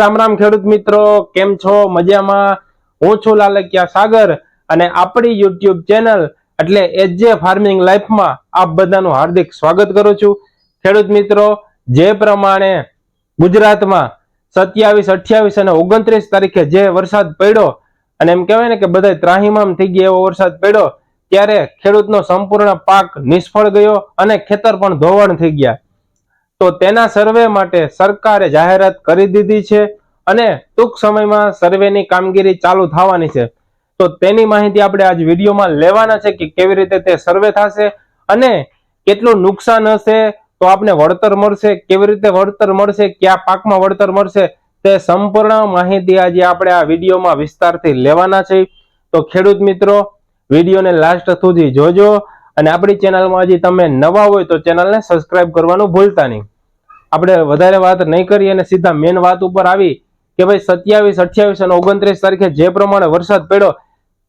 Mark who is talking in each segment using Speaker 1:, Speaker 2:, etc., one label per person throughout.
Speaker 1: રામ રામ ખેડૂત મિત્રો, કેમ છો? મજામાં? હું છું લાલકિયા સાગર અને આપણી યુટ્યુબ ચેનલ એટલે એજે ફાર્મિંગ લાઈફમાં આપ બધાનું હાર્દિક સ્વાગત કરું છું. ખેડૂત મિત્રો, જે પ્રમાણે ગુજરાતમાં સત્યાવીસ, અઠ્યાવીસ અને ઓગણત્રીસ તારીખે જે વરસાદ પડ્યો અને એમ કહેવાય ને કે બધા ત્રાહીમામ થઈ ગયા એવો વરસાદ પડ્યો, ત્યારે ખેડૂતનો સંપૂર્ણ પાક નિષ્ફળ ગયો અને ખેતર પણ ધોવાણ થઈ ગયા. તો તેના સર્વે માટે સરકારે જાહેરાત કરી દીધી છે અને ટૂંક સમયમાં સર્વેની કામગીરી ચાલુ થવાની છે. તો તેની માહિતી આપણે આજ વિડીયોમાં લેવાના છે કે કેવી રીતે તે સર્વે થશે અને કેટલું નુકસાન હશે, તો આપણે વળતર મળશે, કેવી રીતે વળતર મળશે, કયા પાકમાં વળતર મળશે, તે સંપૂર્ણ માહિતી આજે આપણે આ વિડીયોમાં વિસ્તારથી લેવાના છે. તો ખેડૂત મિત્રો, વિડીયોને લાસ્ટ સુધી જોજો. અને આપણી ચેનલમાં હજી તમે નવા હોય તો ચેનલને સબસ્ક્રાઇબ કરવાનું ભૂલતા નહીં. આપણે વધારે વાત નહીં કરી અને સીધા મેન વાત ઉપર આવી કે ભાઈ સત્યાવીસ, અઠ્યાવીસ અને ઓગણત્રીસ તારીખે જે પ્રમાણે વરસાદ પડ્યો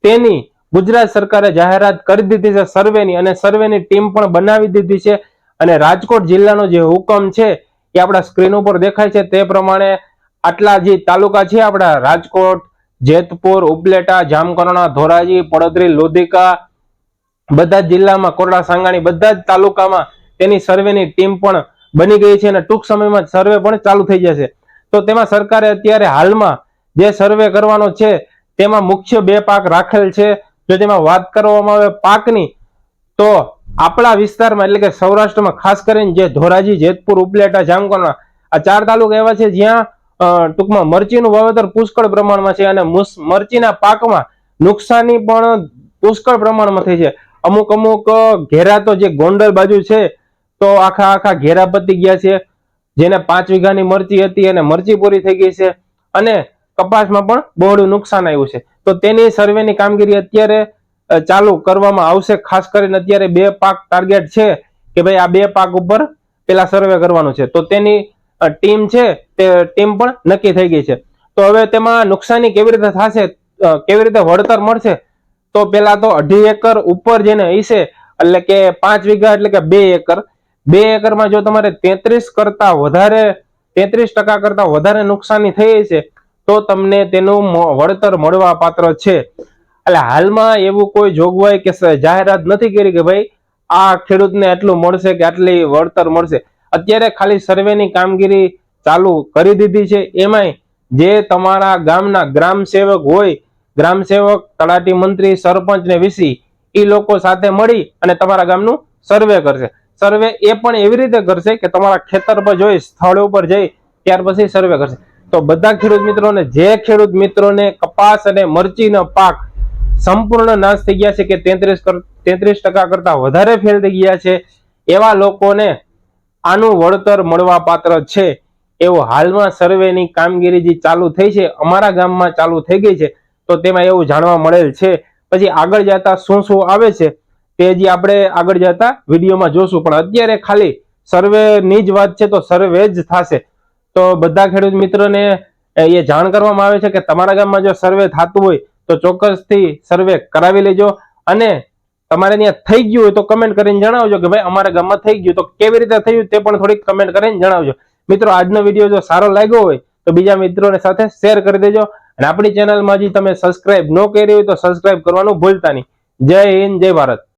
Speaker 1: તેની ગુજરાત સરકારે જાહેરાત કરી દીધી છે સર્વેની અને સર્વેની ટીમ પણ બનાવી દીધી છે અને રાજકોટ જિલ્લાનો જે હુકમ છે એ આપણા સ્ક્રીન ઉપર દેખાય છે. તે પ્રમાણે આટલા જે તાલુકા છે આપણા રાજકોટ, જેતપુર, ઉપલેટા, જામકરણા, ધોરાજી, પડદરી, લોધિકા બધા જિલ્લામાં, કોરડા, સાંગાણી, બધા જ તાલુકામાં તેની સર્વેની ટીમ પણ બની ગઈ છે અને ટૂંક સમયમાં સર્વે પણ ચાલુ થઈ જશે. તો તેમાં સરકારે અત્યારે હાલમાં જે સર્વે કરવાનો છે, તેમાં મુખ્ય બે પાક રાખેલ છે. જો તેમાં વાત કરવામાં આવે પાકની, તો આપણા વિસ્તારમાં, એટલે કે સૌરાષ્ટ્રમાં, ખાસ કરીને જે ધોરાજી, જેતપુર, ઉપલેટા, જામકોના, આ ચાર તાલુકા એવા છે જ્યાં ટૂંકમાં મરચીનું વાવેતર પુષ્કળ પ્રમાણમાં છે અને મરચીના પાકમાં નુકસાની પણ પુષ્કળ પ્રમાણમાં થઈ છે. અમુક અમુક ઘેરા તો જે ગોંડલ બાજુ છે, તો આખા આખા ઘેરા પતી ગયા છે. જેને પાંચ વીઘાની મરચી હતી અને મરચી પૂરી થઈ ગઈ છે. અને કપાસમાં પણ બહોળું નુકસાન આવ્યું છે. તો તેની સર્વેની કામગીરી અત્યારે ચાલુ કરવામાં આવશે. ખાસ કરીને અત્યારે બે પાક ટાર્ગેટ છે કે ભાઈ આ બે પાક ઉપર પેલા સર્વે કરવાનું છે. તો તેની ટીમ છે, તે ટીમ પણ નક્કી થઈ ગઈ છે. તો હવે તેમાં નુકસાની કેવી રીતે થશે કેવી રીતે વળતર મળશે તો પેલા તો અઢી એકર ઉપર જેને હશે એટલે કે પાંચ વીઘા એટલે કે બે એકર. બે એકરમાં જો તમારે તેત્રીસ કરતા વધારે, તેત્રીસ ટકા કરતા વધારે નુકસાની થઈ છે, તો તમને તેનું વળતર મળવા પાત્ર છે. એટલે હાલમાં એવું કોઈ જોગવાઈ કે જાહેરાત નથી કરી કે ભાઈ, આ ખેડૂતને આટલું મળશે કે આટલી વળતર મળશે. અત્યારે ખાલી સર્વેની કામગીરી ચાલુ કરી દીધી છે. એમાંય જે તમારા ગામના ગ્રામ સેવક હોય ગ્રામ સેવક તલાટી મંત્રી, સરપંચ ને વીસી એ લોકો સાથે મળી અને તમારા ગામનું સર્વે કરશે. સર્વે એ પણ એવી રીતે કરશે કે તમારા ખેતર પર જોઈ સ્થળ ઉપર જઈ ત્યાર પછી સર્વે કરશે. તો બધા ખેડૂત મિત્રોને, જે ખેડૂત મિત્રોને કપાસ અને મરચીનો પાક સંપૂર્ણ નાશ થઈ ગયા છે કે તેત્રીસ તેત્રીસ ટકા કરતા વધારે ફેલ થઈ ગયા છે, એવા લોકોને આનું વળતર મળવા પાત્ર છે. એવું હાલમાં સર્વેની કામગીરી જે ચાલુ થઈ છે, અમારા ગામમાં ચાલુ થઈ ગઈ છે. તો તેમાં એવું જાણવા મળેલ છે. પછી આગળ જતા શું શું આવે છે તે જે આપણે આગળ જતા વિડીયોમાં જોશું. પણ અત્યારે ખાલી સર્વેની જ વાત છે તો સર્વે જ થશે. તો બધા ખેડૂત મિત્રોને એ જાણ કરવામાં આવે છે કે તમારા ગામમાં જો સર્વે થતું હોય તો ચોક્કસથી સર્વે કરાવી લેજો. અને તમારે ત્યાં થઈ ગયું હોય તો કમેન્ટ કરીને જણાવજો કે ભાઈ અમારા ગામમાં થઈ ગયું તો કેવી રીતે થયું તે પણ થોડીક કમેન્ટ કરીને જણાવજો. મિત્રો, આજનો વીડિયો જો સારો લાગ્યો હોય તો બીજા મિત્રોને સાથે શેર કરી દેજો. અને આપણી ચેનલમાં હજી તમે સબસ્ક્રાઇબ ન કરી હોય તો સબસ્ક્રાઇબ કરવાનું ભૂલતા નહીં. જય હિન્દ, જય ભારત.